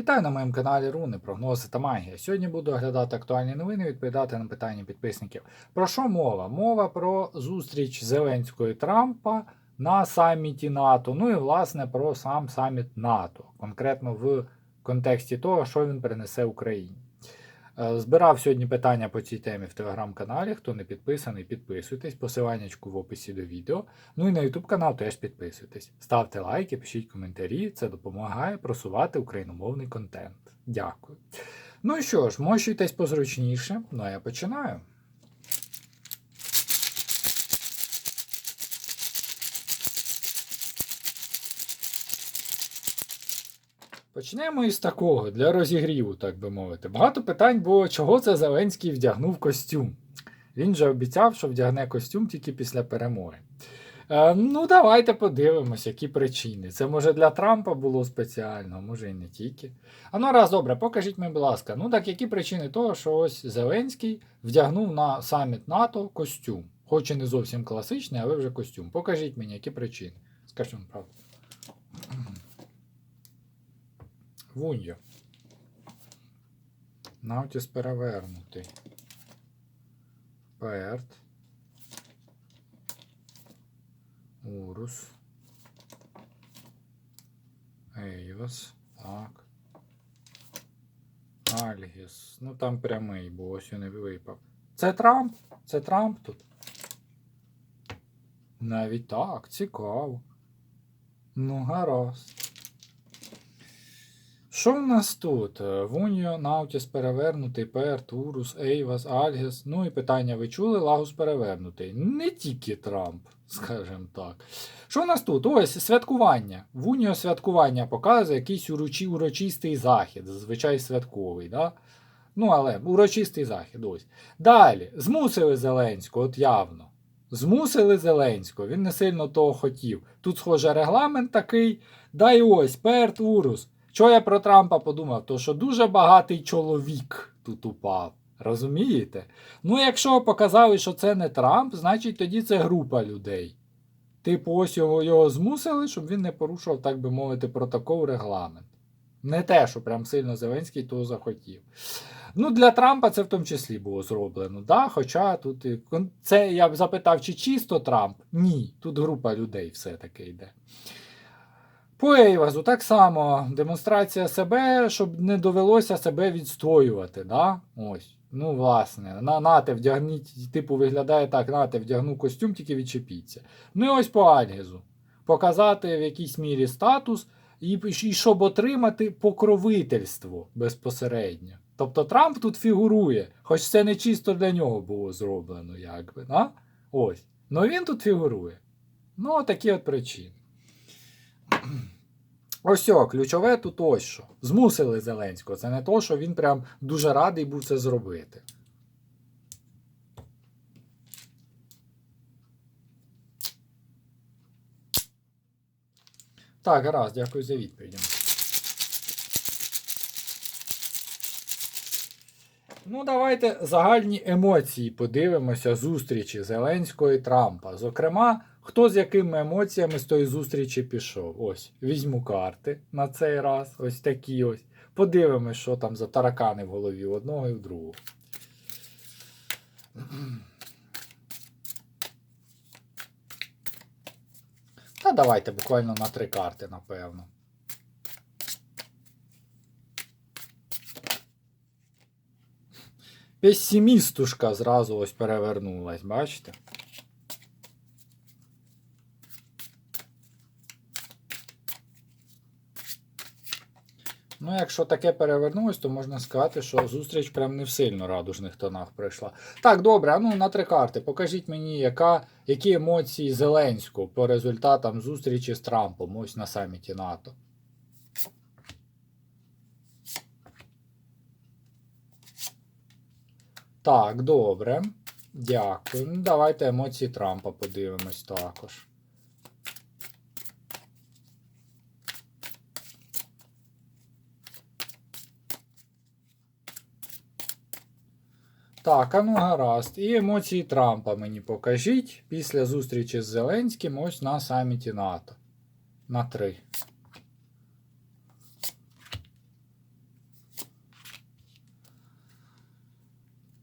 Вітаю на моєму каналі Руни, прогнози та магія. Сьогодні буду оглядати актуальні новини і відповідати на питання підписників. Про що мова? Мова про зустріч Зеленського і Трампа на саміті НАТО. Ну і власне про сам саміт НАТО, конкретно в контексті того, що він принесе Україні. Е, Збирав сьогодні питання по цій темі в телеграм-каналі. Хто не підписаний, підписуйтесь. Посиланнячку в описі до відео. Ну і на YouTube канал теж підписуйтесь. Ставте лайки, пишіть коментарі. Це допомагає просувати україномовний контент. Дякую. Ну і що ж, мощуйтесь позручніше. Ну а я починаю. Почнемо із такого для розігріву, так би мовити. Багато питань було, чого це Зеленський вдягнув костюм. Він же обіцяв, що вдягне костюм тільки після перемоги. Е, ну, давайте подивимось, які причини. Це може для Трампа було спеціально, може і не тільки. А ну раз добре, покажіть мені, будь ласка. Ну так які причини того, що ось Зеленський вдягнув на саміт НАТО костюм. Хоч і не зовсім класичний, але вже костюм. Покажіть мені, які причини. Скажіть вам правду. Вуньо. Наутіс перевернутий. Перт. Урус. Ейвас. Так. Альгіс. Ну там прямий, бо ось він і випав. Це Трамп? Це Трамп тут? Навіть так, цікаво. Ну, гаразд. Що в нас тут? Е, Вуньо, Наутіс перевернутий, Пер, Турус, Ейвас, Альгес. Ну і питання ви чули, Лагус перевернутий. Не тільки Трамп, скажімо так. Що в нас тут? Ось святкування. Вуньо святкування показує якийсь урочі, урочистий захід, зазвичай святковий. Да? Ну, але урочистий захід. ось. Далі, змусили Зеленського, от явно. Змусили Зеленського, він не сильно того хотів. Тут, схоже, регламент такий. Дай ось, Перт Урус. Що я про Трампа подумав? То що дуже багатий чоловік тут упав. Розумієте? Ну, якщо показали, що це не Трамп, значить тоді це група людей. Типу, ось його, його змусили, щоб він не порушував, так би мовити, протокол регламент. Не те, що прям сильно Зеленський того захотів. Ну, для Трампа це в тому числі було зроблено. Да? Хоча тут це я б запитав, чи чисто Трамп? Ні, тут група людей все-таки йде. По Ейвазу так само демонстрація себе, щоб не довелося себе відстоювати. Да? Ось. Ну, власне, на, нате вдягніть, типу, виглядає так, нате вдягну костюм, тільки відчепіться. Ну і ось по Альгізу. Показати в якійсь мірі статус і, і щоб отримати покровительство безпосередньо. Тобто Трамп тут фігурує, хоч це не чисто для нього було зроблено, якби. Да? Ось. Ну він тут фігурує. Ну, такі от причини. Ось о, ключове тут ось що. Змусили Зеленського. Це не то, що він прям дуже радий був це зробити. Так, гаразд, дякую за відповідь. Ну, давайте загальні емоції подивимося зустрічі Зеленського і Трампа. Зокрема, хто з якими емоціями з тої зустрічі пішов. Ось, візьму карти на цей раз, ось такі ось. Подивимось, що там за таракани в голові у одного і в другого. Та давайте буквально на три карти, напевно. Песімістушка зразу ось перевернулась, бачите? Ну, якщо таке перевернулось, то можна сказати, що зустріч прям не в сильно радужних тонах пройшла. Так, добре, ну на три карти. Покажіть мені, яка, які емоції Зеленського по результатам зустрічі з Трампом ось на саміті НАТО. Так, добре. Дякую. Ну, давайте емоції Трампа подивимось також. Так, а ну гаразд. І емоції Трампа мені покажіть після зустрічі з Зеленським ось на саміті НАТО. На три.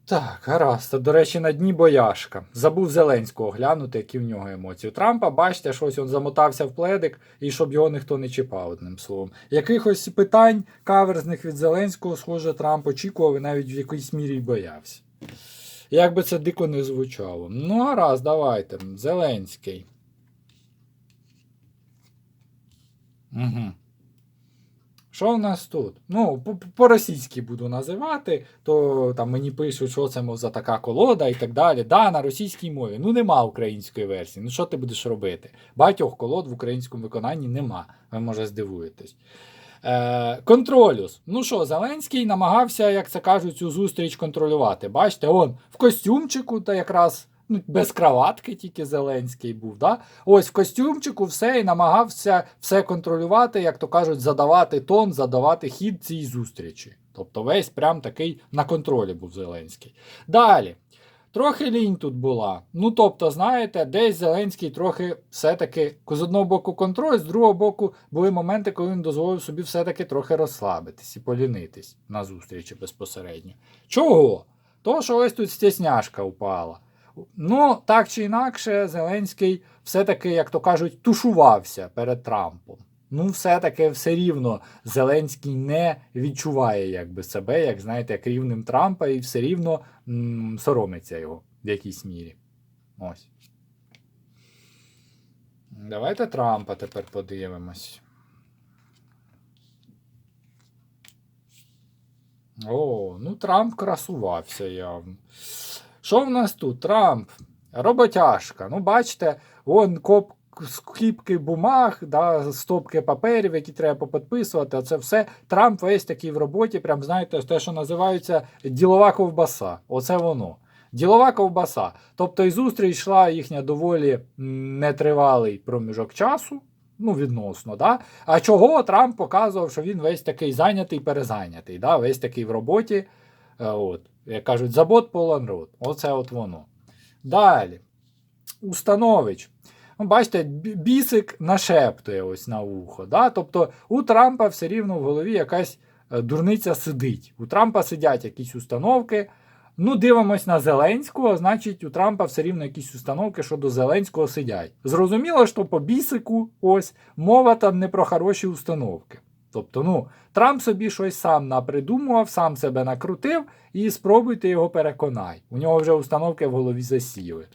Так, гаразд. До речі, на дні бояшка. Забув Зеленського глянути, які в нього емоції. У Трампа, бачите, щось він замотався в пледик і щоб його ніхто не чіпав, одним словом. Якихось питань каверзних від Зеленського, схоже, Трамп очікував і навіть в якійсь мірі боявся. Як би це дико не звучало. Ну, гаразд, давайте. Зеленський. Угу. Що в нас тут? Ну, по- по-російськи буду називати, то там мені пишуть, що це мов за така колода і так далі. Да, на російській мові. Ну нема української версії. Ну що ти будеш робити? Багатьох колод в українському виконанні нема. Ви може здивуєтесь. Е, контролюс. Ну що, Зеленський намагався, як це кажуть, цю зустріч контролювати. Бачите, он в костюмчику, та якраз ну, без краватки тільки Зеленський був. Да? Ось в костюмчику все і намагався все контролювати, як то кажуть, задавати тон, задавати хід цій зустрічі. Тобто весь прям такий на контролі був Зеленський. Далі. Трохи лінь тут була. Ну, тобто, знаєте, десь Зеленський трохи все-таки з одного боку контроль, з другого боку, були моменти, коли він дозволив собі все-таки трохи розслабитись і полінитись на зустрічі безпосередньо. Чого? Того, що ось тут стісняшка упала. Ну, так чи інакше, Зеленський все-таки, як то кажуть, тушувався перед Трампом. Ну, все-таки все рівно Зеленський не відчуває якби себе, як знаєте, як рівним Трампа, і все рівно м, соромиться його в якійсь мірі. Ось. Давайте Трампа тепер подивимось. О, ну Трамп красувався явно. Що в нас тут? Трамп, роботяжка. Ну, бачите, вон коп скіпки бумаг, да, стопки паперів, які треба попідписувати. Це все. Трамп весь такий в роботі, прям знаєте, те, що називається ділова ковбаса. Оце воно. Ділова ковбаса. Тобто і зустріч йшла їхня доволі нетривалий проміжок часу. Ну, відносно, да? А чого Трамп показував, що він весь такий зайнятий, перезайнятий, да? весь такий в роботі. Е, От, як кажуть, забот полон рот. Оце от воно. Далі. Установич. Ну, бачите, бісик нашептує ось на вухо. Да? Тобто у Трампа все рівно в голові якась е, дурниця сидить. У Трампа сидять якісь установки. Ну, дивимось на Зеленського, значить, у Трампа все рівно якісь установки щодо Зеленського сидять. Зрозуміло, що по бісику ось мова там не про хороші установки. Тобто, ну, Трамп собі щось сам напридумував, сам себе накрутив, і спробуйте його переконай. У нього вже установки в голові засіли.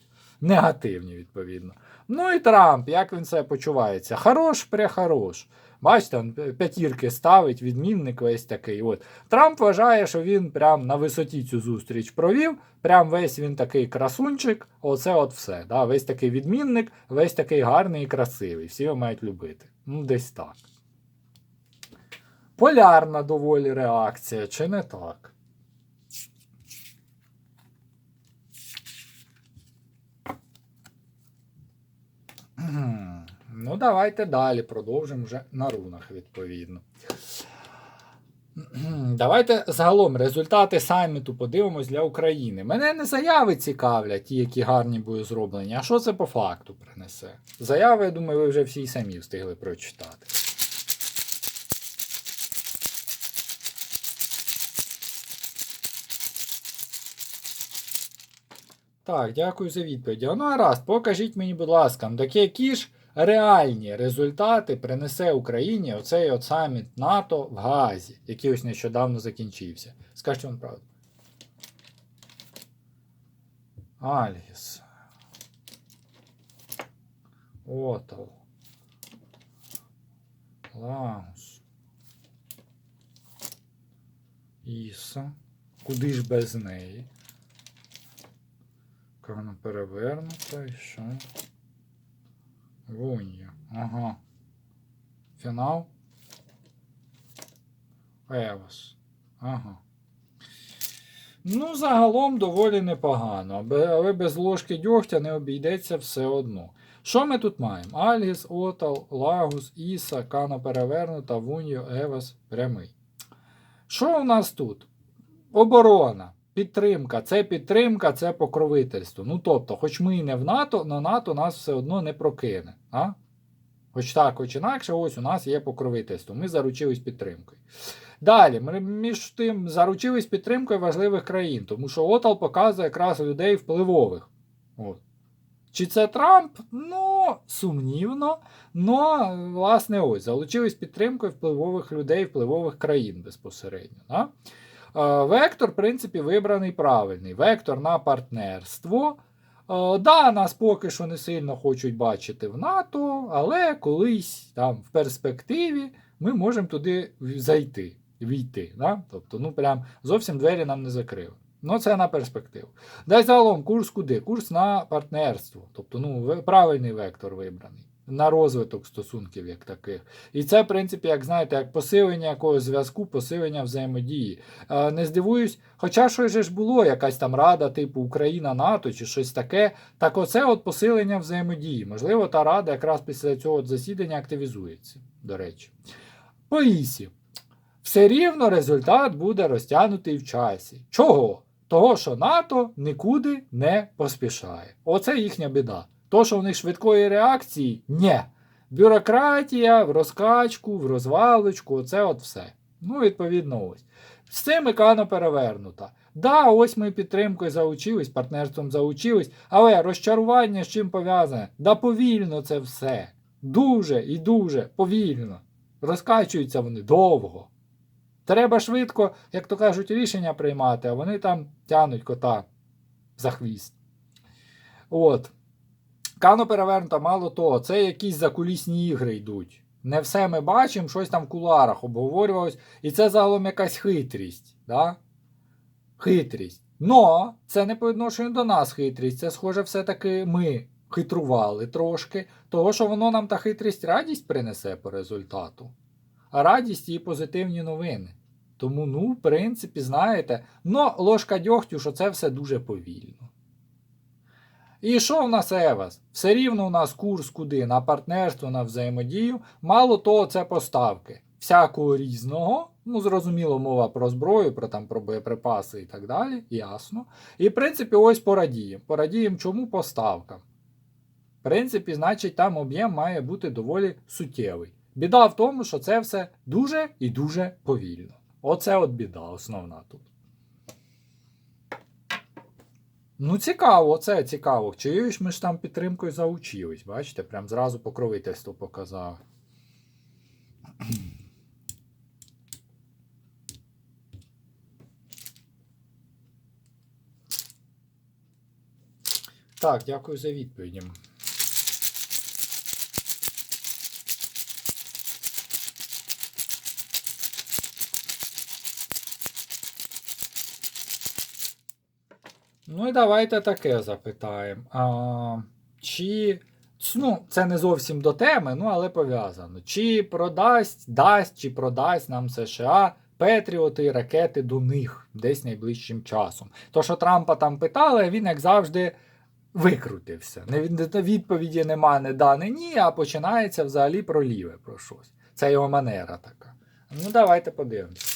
Негативні, відповідно. Ну і Трамп, як він себе почувається? Хорош, прехорош. Бачите, він п'ятірки ставить, відмінник весь такий. От. Трамп вважає, що він прям на висоті цю зустріч провів. Прям весь він такий красунчик. Оце от все. Да? Весь такий відмінник, весь такий гарний і красивий. Всі його мають любити. Ну, десь так. Полярна доволі реакція, чи не так? Ну, давайте далі продовжимо вже на рунах, відповідно. Давайте загалом результати саміту подивимось для України. Мене не заяви цікавлять, ті, які гарні були зроблені. А що це по факту принесе? Заяви, я думаю, ви вже всі самі встигли прочитати. Так, дякую за відповіді. Ну, гаразд, покажіть мені, будь ласка, ну, такі які ж реальні результати принесе Україні оцей от саміт НАТО в Газі, який ось нещодавно закінчився. Скажіть вам правду. Альгіс. Отал. Лагус. Іса. Куди ж без неї? Вона перевернута і що? Вунья. Ага. Фінал. Евос. Ага. Ну, загалом доволі непогано, але без ложки дьогтя не обійдеться все одно. Що ми тут маємо? Альгіс, Отал, Лагус, Іса, Кана перевернута, Вуньо, Евос, прямий. Що у нас тут? Оборона. Підтримка, це підтримка, це покровительство. Ну тобто, хоч ми і не в НАТО, але НАТО нас все одно не прокине. А? Хоч так, хоч інакше, ось у нас є покровительство. Ми заручились підтримкою. Далі, ми між тим заручились підтримкою важливих країн, тому що Отал показує якраз людей впливових. От. Чи це Трамп? Ну, сумнівно. Но, власне, ось, залучились підтримкою впливових людей, впливових країн безпосередньо. Да? Е, Вектор, в принципі, вибраний правильний. Вектор на партнерство. Е, Да, нас поки що не сильно хочуть бачити в НАТО, але колись там в перспективі ми можемо туди зайти, війти. Да? Тобто, ну прям зовсім двері нам не закрили. Ну, це на перспективу. Дай загалом курс куди? Курс на партнерство. Тобто, ну, правильний вектор вибраний. На розвиток стосунків як таких. І це, в принципі, як знаєте, як посилення якогось зв'язку, посилення взаємодії. Не здивуюсь, хоча щось ж було, якась там рада, типу Україна, НАТО чи щось таке. Так оце от посилення взаємодії. Можливо, та рада якраз після цього засідання активізується, до речі. По ІСі. Все рівно результат буде розтягнутий в часі. Чого? Того, що НАТО нікуди не поспішає. Оце їхня біда. То, що в них швидкої реакції, ні. Бюрократія в розкачку, в розвалочку, оце от все. Ну, відповідно, ось. З цим і кано перевернута. Да, ось ми підтримкою заучились, партнерством заучились, але розчарування з чим пов'язане? Да повільно це все. Дуже і дуже повільно. Розкачуються вони довго. Треба швидко, як то кажуть, рішення приймати, а вони там тянуть кота за хвіст. От. Кано перевернута, мало того, це якісь закулісні ігри йдуть. Не все ми бачимо, щось там в куларах обговорювалось. І це загалом якась хитрість. Да? Хитрість. Но це не по відношенню до нас хитрість. Це, схоже, все-таки ми хитрували трошки, того, що воно нам та хитрість радість принесе по результату. А радість і позитивні новини. Тому, ну, в принципі, знаєте, но ложка дьогтю, що це все дуже повільно. І що в нас Евас? Все рівно у нас курс куди? На партнерство, на взаємодію. Мало того, це поставки. Всякого різного. Ну, зрозуміло, мова про зброю, про там про боєприпаси і так далі, ясно. І, в принципі, ось порадіємо. Порадіємо чому поставкам. В принципі, значить, там об'єм має бути доволі суттєвий. Біда в тому, що це все дуже і дуже повільно. Оце от біда основна тут. Ну, цікаво, це цікаво. Чиюсь ми ж там підтримкою заучились, бачите, прям зразу покровительство показав. Так, дякую за відповіді. Ну і давайте таке запитаємо. А, чи, ну, це не зовсім до теми, ну але пов'язано. Чи продасть, дасть, чи продасть нам США Петріоти ракети до них десь найближчим часом? То, що Трампа там питали, він, як завжди, викрутився. Відповіді нема, не да, не ні, а починається взагалі про ліве про щось. Це його манера така. Ну, давайте подивимось.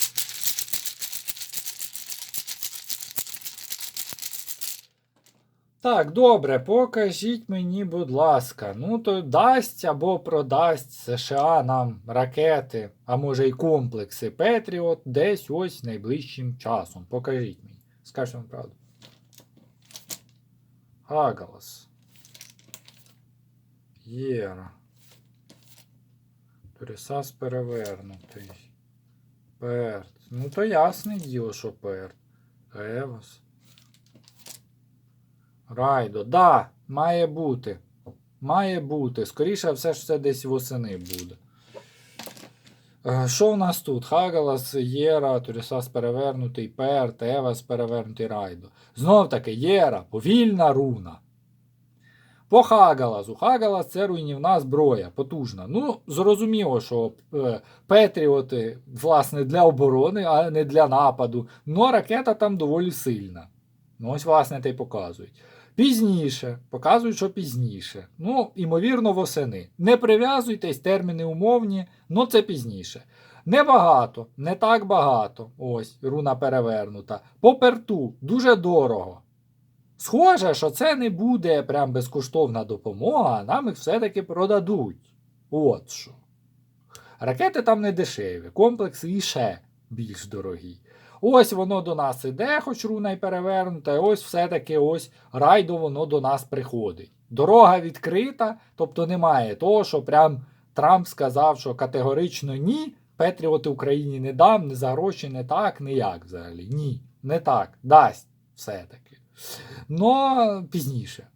Так, добре, покажіть мені, будь ласка. Ну, то дасть або продасть США нам ракети, а може й комплекси Петріот десь ось найближчим часом. Покажіть мені. Скажіть вам правду. Агалас. Єра. Пересас перевернутий. Перт. Ну, то ясне діло, що перт. Евас. Райдо, да, має бути. Має бути. Скоріше все ж це десь восени буде. Е, Що в нас тут? Хагалас, Єра, Турісас перевернутий, Перт, Евас перевернутий Райдо. Знов таки Єра, повільна руна. По Хагалазу. Хагалас це руйнівна зброя, потужна. Ну, зрозуміло, що е, Петріоти, власне, для оборони, а не для нападу. Ну, а ракета там доволі сильна. Ну, ось, власне, те й показують. Пізніше, показують, що пізніше. Ну, імовірно, восени. Не прив'язуйтесь, терміни умовні, ну це пізніше. Небагато, не так багато. Ось, руна перевернута. По перту дуже дорого. Схоже, що це не буде прям безкоштовна допомога, а нам їх все-таки продадуть. От що. Ракети там не дешеві, комплекси і ще більш дорогі. Ось воно до нас іде, хоч руна й перевернута, і ось все-таки ось райдо воно до нас приходить. Дорога відкрита, тобто немає того, що прям Трамп сказав, що категорично ні, Петріоти Україні не дам, не за гроші, не так, ніяк взагалі. Ні, не так. Дасть все-таки. Но пізніше.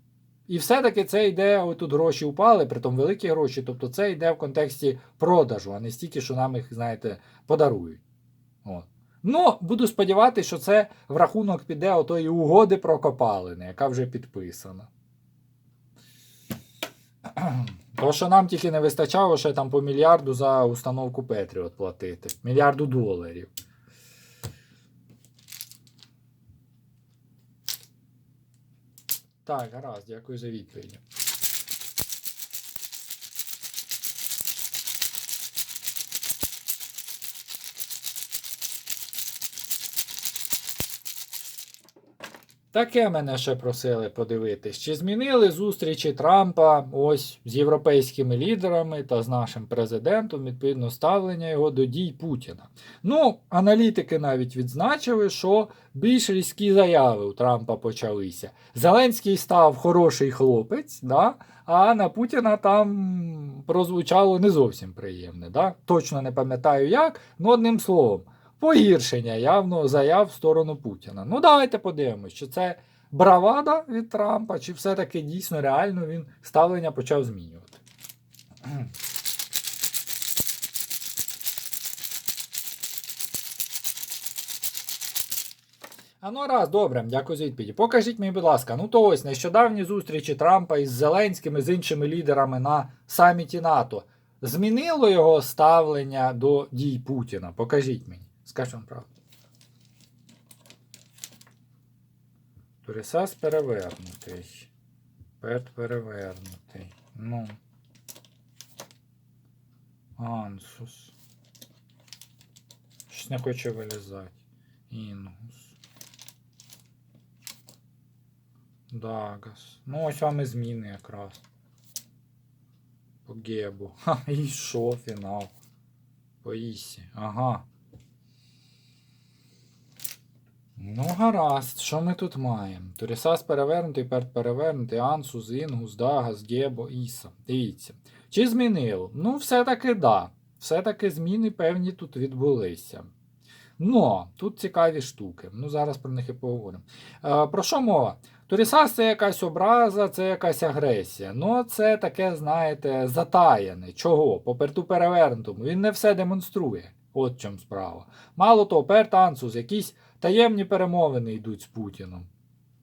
І все-таки це йде, отут гроші упали, притом великі гроші, тобто це йде в контексті продажу, а не стільки, що нам їх, знаєте, подарують. От. Ну, буду сподіватися, що це в рахунок піде отої угоди про копалини, яка вже підписана. То, що нам тільки не вистачало ще там по мільярду за установку Петріот платити. Мільярду доларів. Так, гаразд, дякую за відповідь. Таке мене ще просили подивитись, чи змінили зустрічі Трампа ось з європейськими лідерами та з нашим президентом, відповідно, ставлення його до дій Путіна. Ну, аналітики навіть відзначили, що більш різкі заяви у Трампа почалися. Зеленський став хороший хлопець, да? а на Путіна там прозвучало не зовсім приємне. Да? Точно не пам'ятаю як, ну одним словом погіршення явно заяв в сторону Путіна. Ну, давайте подивимось, чи це бравада від Трампа, чи все-таки дійсно реально він ставлення почав змінювати. А ну раз, добре, дякую за відповіді. Покажіть мені, будь ласка, ну то ось нещодавні зустрічі Трампа із Зеленським і з іншими лідерами на саміті НАТО. Змінило його ставлення до дій Путіна? Покажіть мені. Скажіть вам правду. Турісас перевернутий. Пет перевернутий. Ну. Ансус. Щось не хоче вилізати. Інгус. Дагас. Ну, ось вам і зміни якраз. По гебу. Ха, і що фінал? По Ісі. Ага. Ну, гаразд, що ми тут маємо? Турісас перевернутий, перт перевернутий, Ансус, Інгус, Дагас, Гебо, Іса. Дивіться. Чи змінило? Ну, все-таки да. Все-таки зміни певні тут відбулися. Но тут цікаві штуки. Ну, зараз про них і поговоримо. Е, про що мова? Турісас це якась образа, це якась агресія. Ну, це таке, знаєте, затаяне. Чого? По перту перевернутому. Він не все демонструє. От в чому справа. Мало того, перт Ансус, якісь таємні перемовини йдуть з Путіном.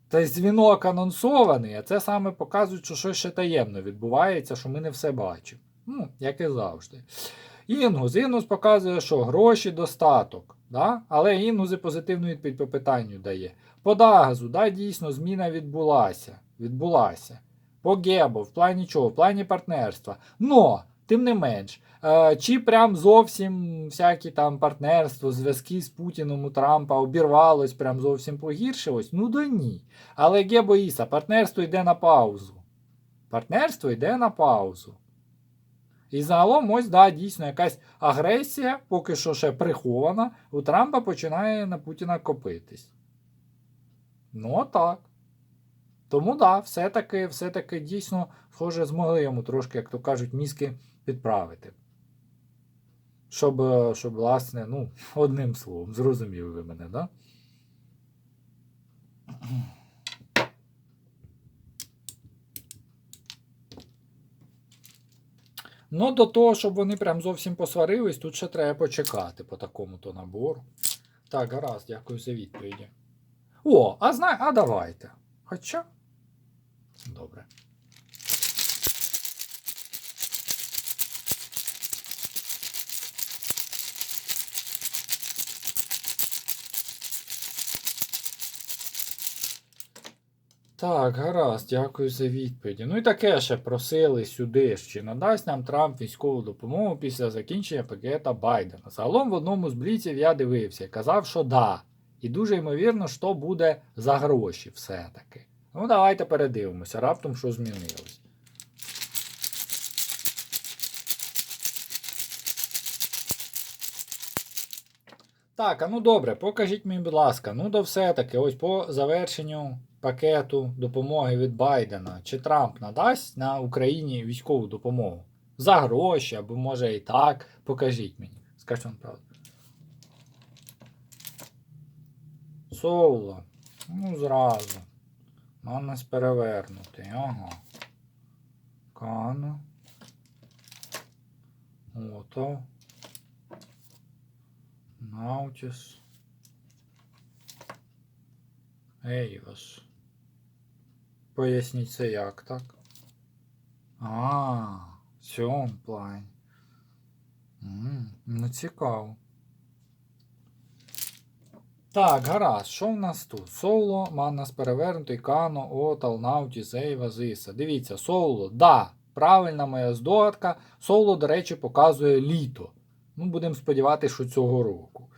Та дзвінок анонсований, а це саме показує, що щось ще таємно відбувається, що ми не все бачимо. Ну, як і завжди. Інгус. Інгус показує, що гроші достаток. Да? Але Інгус і позитивну відповідь по питанню дає. По Дагазу, да, дійсно, зміна відбулася. відбулася. По Гебо, в плані чого? В плані партнерства. Но, тим не менш, чи прям зовсім всякі там партнерство, зв'язки з Путіном у Трампа обірвалось, прям зовсім погіршилось? Ну да ні. Але Гебо Іса, партнерство йде на паузу. Партнерство йде на паузу. І загалом, ось, да, дійсно, якась агресія, поки що ще прихована, у Трампа починає на Путіна копитись. Ну, так. Тому да, все-таки все-таки дійсно, схоже, змогли йому трошки, як то кажуть, мізки підправити. Щоб, щоб, власне, ну, одним словом, зрозуміли ви мене, да? Ну, до того, щоб вони прям зовсім посварились, тут ще треба почекати по такому-то набору. Так, гаразд, дякую за відповіді. О, а знай, а давайте. Хоча. Добре. Так, гаразд, дякую за відповіді. Ну і таке ще просили сюди, чи надасть нам Трамп військову допомогу після закінчення пакета Байдена. Загалом в одному з бліців я дивився, казав, що да. І дуже ймовірно, що буде за гроші все-таки. Ну, давайте передивимося, раптом що змінилось. Так, а ну добре, покажіть мені, будь ласка, ну до все-таки, ось по завершенню пакету допомоги від Байдена, чи Трамп надасть на Україні військову допомогу? За гроші, або може і так. Покажіть мені. Скажіть вам правду. Соло. Ну, зразу. Манас перевернутий. Ага. Кано. Ото. Наутіс. Ейвас. Поясніть це як, так? А, в цьому плані. Ну, цікаво. Так, гаразд, що в нас тут? Соло, Маннас перевернутий, Кано, Отал, Наутіс, Ейва, Зиса. Дивіться, соло, да, правильна моя здогадка. Соло, до речі, показує літо. Ну, будемо сподіватися, що цього року.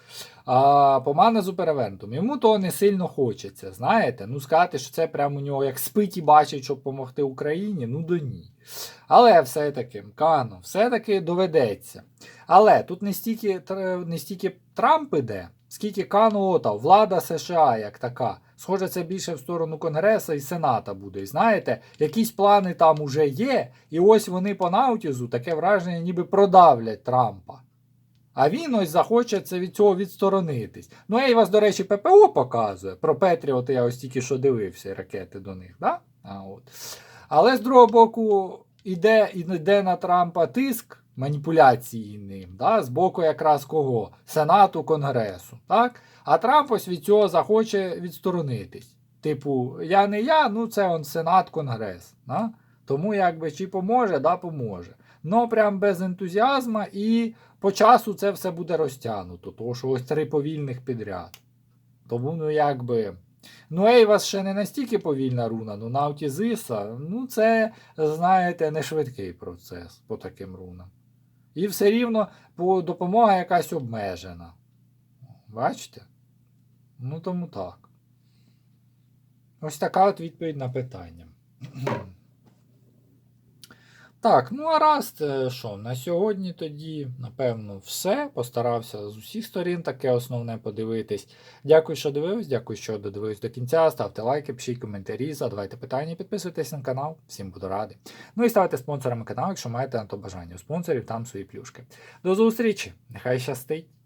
А по Манезу перевернутому. Йому того не сильно хочеться, знаєте? Ну, сказати, що це прямо у нього як спить і бачить, щоб допомогти Україні, ну до ні. Але все-таки, Кано, все-таки доведеться. Але тут не стільки, не стільки Трамп іде, скільки Кано Ота, влада США як така. Схоже, це більше в сторону Конгресу і Сената буде. І знаєте, якісь плани там уже є, і ось вони по Наутізу таке враження, ніби продавлять Трампа. А він ось захоче це від цього відсторонитись. Ну, я і вас, до речі, ППО показує. Про Петріот я ось тільки що дивився, ракети до них. Да? А, от. Але з другого боку, іде, іде на Трампа тиск маніпуляції ним, да? з боку якраз кого? Сенату, Конгресу. Так? А Трамп ось від цього захоче відсторонитись. Типу, я не я, ну це он Сенат, Конгрес. Да? Тому якби чи поможе, да, поможе. Ну прям без ентузіазму і по часу це все буде розтягнуто, тому що ось три повільних підряд. Тому, ну якби. Ну, Ейвас ще не настільки повільна руна, ну Наутізиса, ну це, знаєте, не швидкий процес по таким рунам. І все рівно допомога якась обмежена. Бачите? Ну тому так. Ось така от відповідь на питання. Так, ну а раз, е, що, на сьогодні тоді, напевно, все. Постарався з усіх сторін таке основне подивитись. Дякую, що дивились, дякую, що додивились до кінця. Ставте лайки, пишіть коментарі, задавайте питання, підписуйтесь на канал, всім буду радий. Ну і ставайте спонсорами каналу, якщо маєте на то бажання. У спонсорів там свої плюшки. До зустрічі! Нехай щастить!